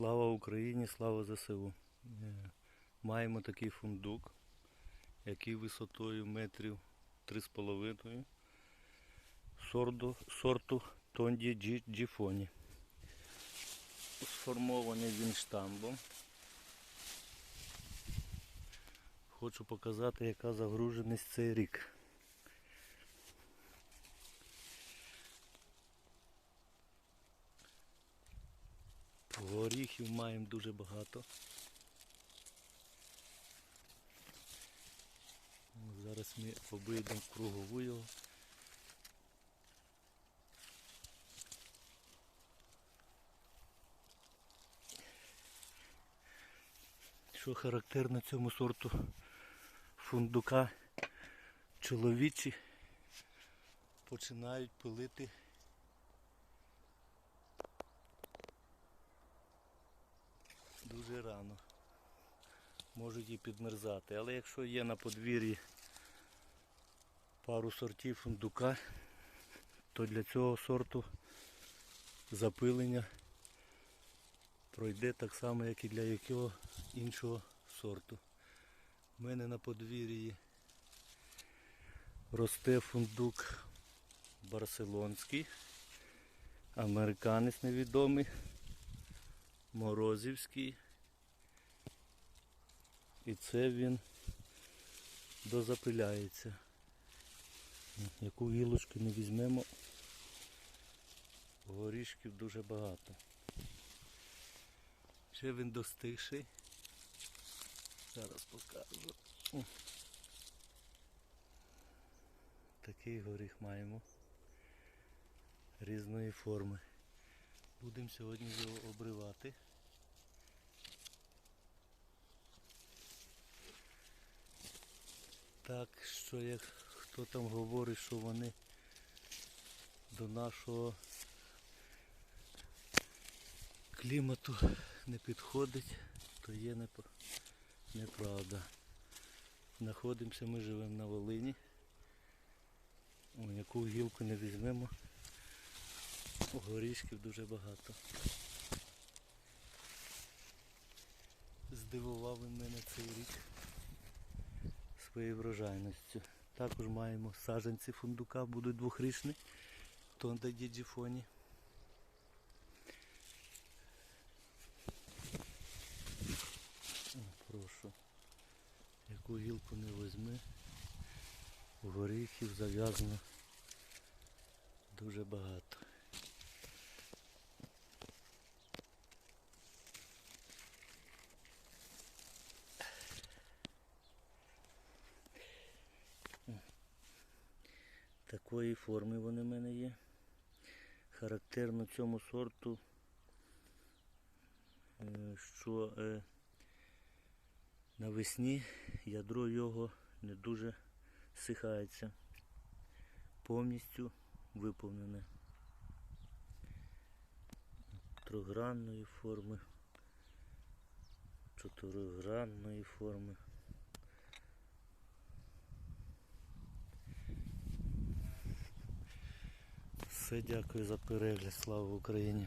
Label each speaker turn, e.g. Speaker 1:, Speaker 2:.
Speaker 1: Слава Україні, слава ЗСУ. Е, Маємо такий фундук, який висотою метрів 3,5 сорду, сорту Тонді Джі- Джіфоні. Сформований він штамбом. Хочу показати, яка загруженість цей рік. Горіхів маємо дуже багато. Зараз ми обійдемо кругову його. Що характерно цьому сорту фундука, чоловічі починають пилити дуже рано. Можуть і підмерзати. Але якщо є на подвір'ї пару сортів фундука, то для цього сорту запилення пройде так само, як і для якого іншого сорту. У мене на подвір'ї росте фундук барселонський, американець невідомий, морозівський. І це він дозапиляється. Яку гілочку не візьмемо, горішків дуже багато. Ще він достигший. Зараз покажу. Такий горіх маємо різної форми. Будемо сьогодні його обривати. Так що як хто там говорить, що вони до нашого клімату не підходить, то є неправда. Знаходимося, ми живемо на Волині. О, яку гілку не візьмемо, горішків дуже багато. Здивував мене цей рік своєю врожайністю. Також маємо саджанці фундука, будуть двохрічні, тонда діджіфоні. Прошу. Яку гілку не возьми, горіхів зав'язано дуже багато. Такої форми вони в мене є. Характерно цьому сорту, е, що е, навесні ядро його не дуже сихається. Повністю виповнене трогранної форми, чотиригранної форми. Все, дякую за перегляд. Слава Україні!